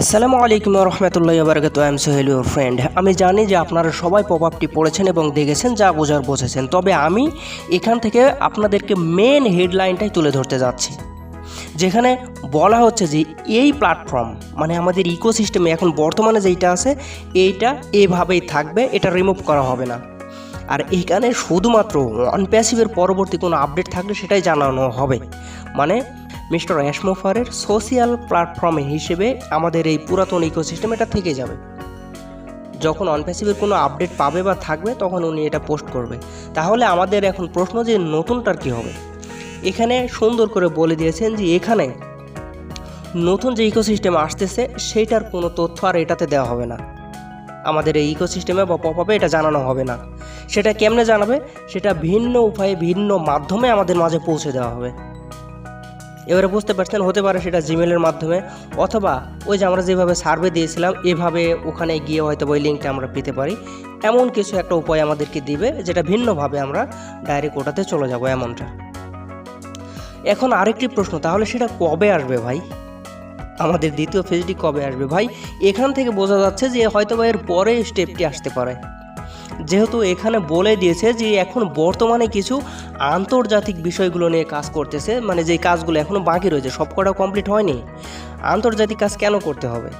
আসসালামু আলাইকুম রহমতুল্লাহ বারকাত I am Sohel your friend আমি জানি যে আপনারা সবাই পপ আপটি পড়েছেন এবং দেখেছেন, যা বোঝার বুঝেছেন তবে আমি এখান থেকে আপনাদেরকে মেন হেডলাইনটাই তুলে ধরতে যাচ্ছি। যেখানে বলা হচ্ছে যে, এই প্ল্যাটফর্ম মানে আমাদের ইকোসিস্টেমে এখন বর্তমানে যেইটা আছে, এইটা এভাবেই থাকবে, এটা রিমুভ করা হবে না। আর এখানে শুধুমাত্র ওয়ান প্যাসিভের পরবর্তী কোনো আপডেট থাকলে সেটাই জানানো হবে। মানে মিস্টার অ্যাশমোফারের সোশিয়াল প্ল্যাটফর্ম হিসেবে আমাদের এই পুরাতন ইকোসিস্টেম এটা থেকে যাবে। যখন অনপ্যাসিভের কোনো আপডেট পাবে বা থাকবে, তখন উনি এটা পোস্ট করবে। তাহলে আমাদের এখন প্রশ্ন যে নতুনটার কী হবে? এখানে সুন্দর করে বলে দিয়েছেন যে এখানে নতুন যে ইকোসিস্টেম আসতেছে, সেইটার কোনো তথ্য আর এটাতে দেওয়া হবে না। আমাদের এই ইকোসিস্টেমে বা পপ এটা জানানো হবে না। সেটা কেমনে জানাবে? সেটা ভিন্ন উপায়ে, ভিন্ন মাধ্যমে আমাদের মাঝে পৌঁছে দেওয়া হবে। এবারে বুঝতে পারছেন, হতে পারে সেটা জিমেলের মাধ্যমে অথবা ওই যে আমরা যেভাবে সার্ভে দিয়েছিলাম, এভাবে ওখানে গিয়ে হয়তো ওই লিঙ্কটা আমরা পেতে পারি। এমন কিছু একটা উপায় আমাদেরকে দিবে, যেটা ভিন্নভাবে আমরা ডাইরেক্ট ওটাতে চলে যাব এমনটা। এখন আরেকটি প্রশ্ন, তাহলে সেটা কবে আসবে ভাই? আমাদের দ্বিতীয় ফেজটি কবে আসবে? ভাই, এখান থেকে বোঝা যাচ্ছে যে হয়তো বা এর পরে স্টেপটি আসতে পারে। যেহেতু এখানে বলে দিয়েছে যে এখন বর্তমানে কিছু আন্তর্জাতিক বিষয়গুলো নিয়ে কাজ করতেছে মানে যে কাজগুলো এখনও বাকি রয়েছে সবকটা কমপ্লিট হয়নি। আন্তর্জাতিক কাজ কেন করতে হবে?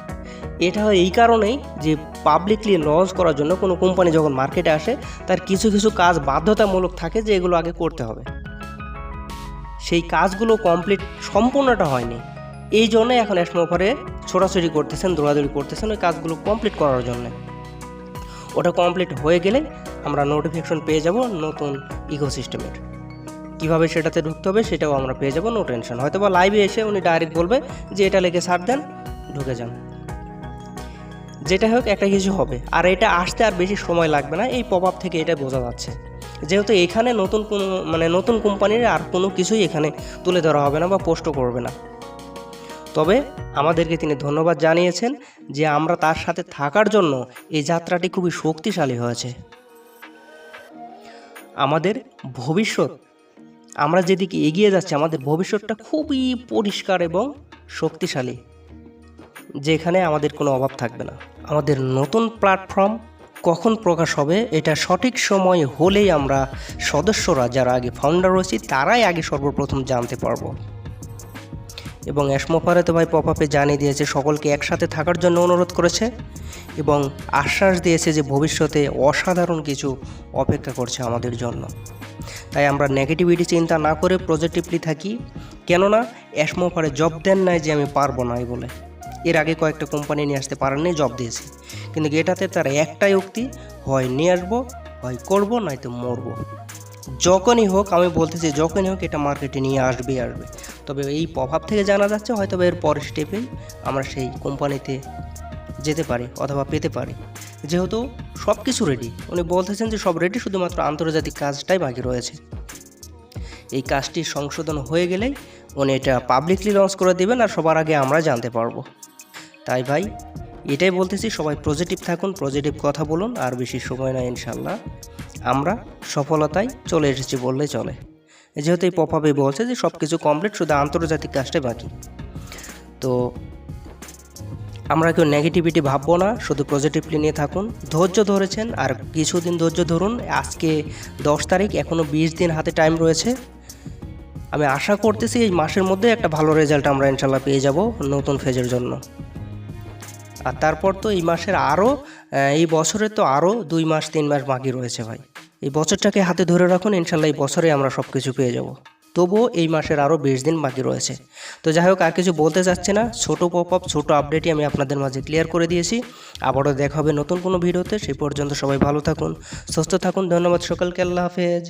এটা হয় এই কারণেই যে পাবলিকলি লঞ্চ করার জন্য কোনো কোম্পানি যখন মার্কেটে আসে, তার কিছু কিছু কাজ বাধ্যতামূলক থাকে যে এগুলো আগে করতে হবে। সেই কাজগুলো কমপ্লিট সম্পূর্ণটা হয়নি। এই জন্যই এখন অ্যাসমোফারে ছোটাছুটি করতেছেন, দৌড়াদৌড়ি করতেছেন ওই কাজগুলো কমপ্লিট করার জন্যে। ওটা কমপ্লিট হয়ে গেলে আমরা নোটিফিকেশন পেয়ে যাব নতুন ইকোসিস্টেমের কীভাবে সেটাতে ঢুকতে হবে সেটাও আমরা পেয়ে যাব নো টেনশন হয়তো বা লাইভে এসে উনি ডাইরেক্ট বলবে যে এটা লেগে সার দেন, ঢুকে যান। যেটা হোক, একটা কিছু হবে। আর এটা আসতে আর বেশি সময় লাগবে না, এই পপ আপ থেকে এটা বোঝা যাচ্ছে। যেহেতু এখানে নতুন কোনো মানে নতুন কোম্পানির আর কোনো কিছুই এখানে তুলে ধরা হবে না বা পোস্টও করবে না। তবে আমাদেরকে তিনি ধন্যবাদ জানিয়েছেন যে আমরা তার সাথে থাকার জন্য এই যাত্রাটি খুবই শক্তিশালী হয়েছে। আমাদের ভবিষ্যৎ, আমরা যেদিকে এগিয়ে যাচ্ছি, আমাদের ভবিষ্যৎটা খুবই পরিষ্কার এবং শক্তিশালী, যেখানে আমাদের কোনো অভাব থাকবে না। আমাদের নতুন প্ল্যাটফর্ম কখন প্রকাশ হবে, এটা সঠিক সময় হলেই আমরা সদস্যরা, যারা আগে ফাউন্ডার রয়েছি, তারাই আগে সর্বপ্রথম জানতে পারব। এবং অ্যাসমোফারে তো ভাই পপ আপে জানিয়ে দিয়েছে, সকলকে একসাথে থাকার জন্য অনুরোধ করেছে এবং আশ্বাস দিয়েছে যে ভবিষ্যতে অসাধারণ কিছু অপেক্ষা করছে আমাদের জন্য। তাই আমরা নেগেটিভিটি চিন্তা না করে পজিটিভলি থাকি। কেননা অ্যাসমোফারে জব দেন নাই যে আমি পারব না বলে। এর আগে কয়েকটা কোম্পানি নিয়ে আসতে পারেননি জব দিয়েছে। কিন্তু এটাতে তার একটাই উক্তি, হয় নিয়ে আসব, হয় করব, নয়তো মরবো। যখনই হোক, আমি বলতেছি যখনই হোক, এটা মার্কেটে নিয়ে আসবে আসবে। তবে এই প্রভাব থেকে জানা যাচ্ছে হয়তো এর পরের স্টেপেই আমরা সেই কোম্পানিতে যেতে পারি অথবা পেতে পারি। যেহেতু সব কিছু রেডি উনি বলতেছেন যে সব রেডি শুধুমাত্র আন্তর্জাতিক কাজটাই বাকি রয়েছে। এই কাজটি সংশোধন হয়ে গেলেই উনি এটা পাবলিকলি লঞ্চ করে দেবেন আর সবার আগে আমরা জানতে পারব। তাই ভাই, এটাই বলতেছি, সবাই পজিটিভ থাকুন পজিটিভ কথা বলুন, আর বেশি সময় নয় ইনশাল্লাহ আমরা সফলতায় চলে এসেছি বললেই চলে। যেহেতু এই পপাবে বলছে যে সব কিছু কমপ্লিট শুধু আন্তর্জাতিক কাজটাই বাকি। তো আমরা কেউ নেগেটিভিটি ভাববো না, শুধু পজিটিভলি নিয়ে থাকুন। ধৈর্য ধরেছেন, আর কিছুদিন ধৈর্য ধরুন। আজকে দশ তারিখ এখনও বিশ দিন হাতে টাইম রয়েছে। আমি আশা করতেছি এই মাসের মধ্যে একটা ভালো রেজাল্ট আমরা ইনশাল্লাহ পেয়ে যাব নতুন ফেজের জন্য। আর তারপর তো এই মাসের আরও এই বছরের তো আরও দুই মাস, তিন মাস বাকি রয়েছে ভাই। এই বছরটাকে হাতে ধরে রাখুন, ইনশাল্লাহ এই বছরে আমরা সব কিছু পেয়ে যাব। তবুও এই মাসের আরও বিশ দিন বাকি রয়েছে। তো যাই হোক, আর কিছু বলতে চাচ্ছি না, ছোটো পপ আপ ছোটো আপডেটই আমি আপনাদের মাঝে ক্লিয়ার করে দিয়েছি। আবারও দেখা হবে নতুন কোনো ভিডিওতে সেই পর্যন্ত সবাই ভালো থাকুন, সুস্থ থাকুন, ধন্যবাদ সকলকে, আল্লাহ হাফেজ।